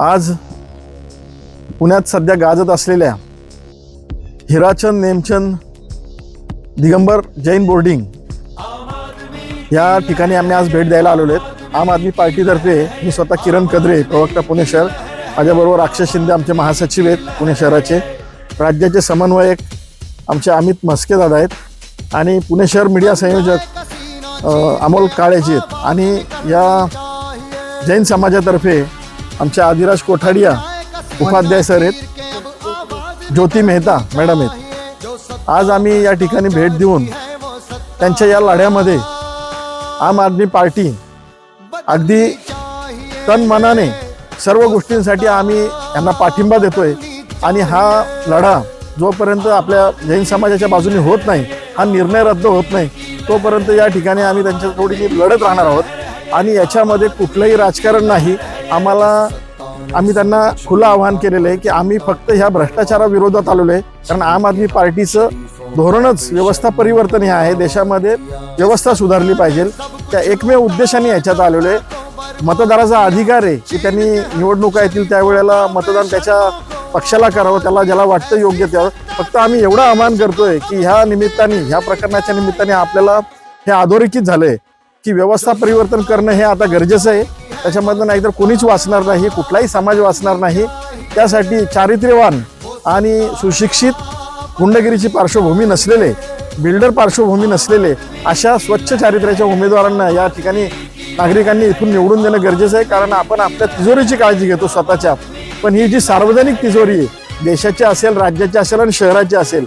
आज पुण्यात सध्या गाजत असलेल्या हिराचंद नेमचंद दिगंबर जैन बोर्डिंग या ठिकाणी आम्ही आज भेट द्यायला आलेलो आहेत. आम आदमी पार्टीतर्फे मी स्वतः किरण कदरे प्रवक्ता पुणे शहर माझ्याबरोबर अक्षय शिंदे आमचे महासचिव आहेत पुणे शहराचे राज्याचे समन्वयक आमचे अमित म्हस्के दादा आहेत आणि पुणे शहर मीडिया संयोजक अमोल काळेजी आहेत. आणि या जैन समाजातर्फे आमचे आदिराज कोठाडिया उपाध्याय सर आहेत. ज्योती मेहता मॅडम आहेत. आज आम्ही या ठिकाणी भेट देऊन त्यांच्या या लढ्यामध्ये आम आदमी पार्टी अगदी तन मनाने सर्व गोष्टींसाठी आम्ही यांना पाठिंबा देतोय. आणि हा लढा जोपर्यंत आपल्या जैन समाजाच्या बाजूने होत नाही हा निर्णय रद्द होत नाही तोपर्यंत या ठिकाणी आम्ही त्यांच्या थोडीशी लढत राहणार आहोत. आणि याच्यामध्ये कुठलंही राजकारण नाही. आम्हाला आम्ही त्यांना खुलं आव्हान केलेलं आहे की आम्ही फक्त ह्या भ्रष्टाचाराविरोधात आलेलो आहे. कारण आम आदमी पार्टीचं धोरणच व्यवस्था परिवर्तन हे आहे. देशामध्ये व्यवस्था सुधारली पाहिजे. त्या एकमेव उद्देशाने याच्यात आलेलो आहे. मतदाराचा अधिकार आहे की त्यांनी निवडणुका येतील त्यावेळेला मतदान त्याच्या पक्षाला करावं त्याला ज्याला वाटतं योग्य त्यावर. फक्त आम्ही एवढं आवाहन करतोय की ह्या निमित्ताने ह्या प्रकरणाच्या निमित्ताने आपल्याला हे अधोरेखित झालंय की व्यवस्था परिवर्तन करणं हे आता गरजेचं आहे. त्याच्यामधनं नाहीतर कोणीच वाचणार नाही कुठलाही समाज वाचणार नाही. त्यासाठी चारित्र्यवान आणि सुशिक्षित गुंडगिरीची पार्श्वभूमी नसलेले बिल्डर पार्श्वभूमी नसलेले अशा स्वच्छ चारित्र्याच्या उमेदवारांना या ठिकाणी नागरिकांनी इथून निवडून देणं गरजेचं आहे. कारण आपण आपल्या तिजोरीची काळजी घेतो स्वतःच्या. पण ही जी सार्वजनिक तिजोरी आहे देशाची असेल राज्याची असेल आणि शहराची असेल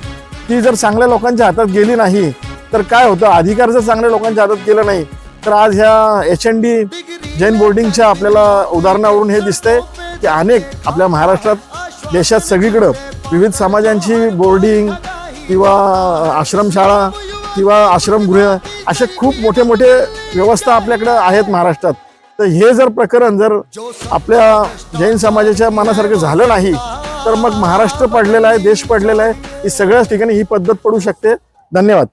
ती जर चांगल्या लोकांच्या हातात गेली नाही तर काय होतं? अधिकार जर चांगल्या लोकांच्या हातात गेलं नाही तर आज ह्या एच एन डी जैन बोर्डिंगच्या आपल्याला उदाहरणावरून हे दिसतंय की अनेक आपल्या महाराष्ट्रात देशात सगळीकडं विविध समाजांची बोर्डिंग किंवा आश्रमशाळा किंवा आश्रमगृह असे खूप मोठे मोठे व्यवस्था आपल्याकडं आहेत महाराष्ट्रात. तर हे जर प्रकरण जर आपल्या जैन समाजाच्या मनासारखं झालं नाही तर मग महाराष्ट्र पडलेला आहे देश पडलेला आहे ही सगळ्याच ठिकाणी ही पद्धत पडू शकते. धन्यवाद.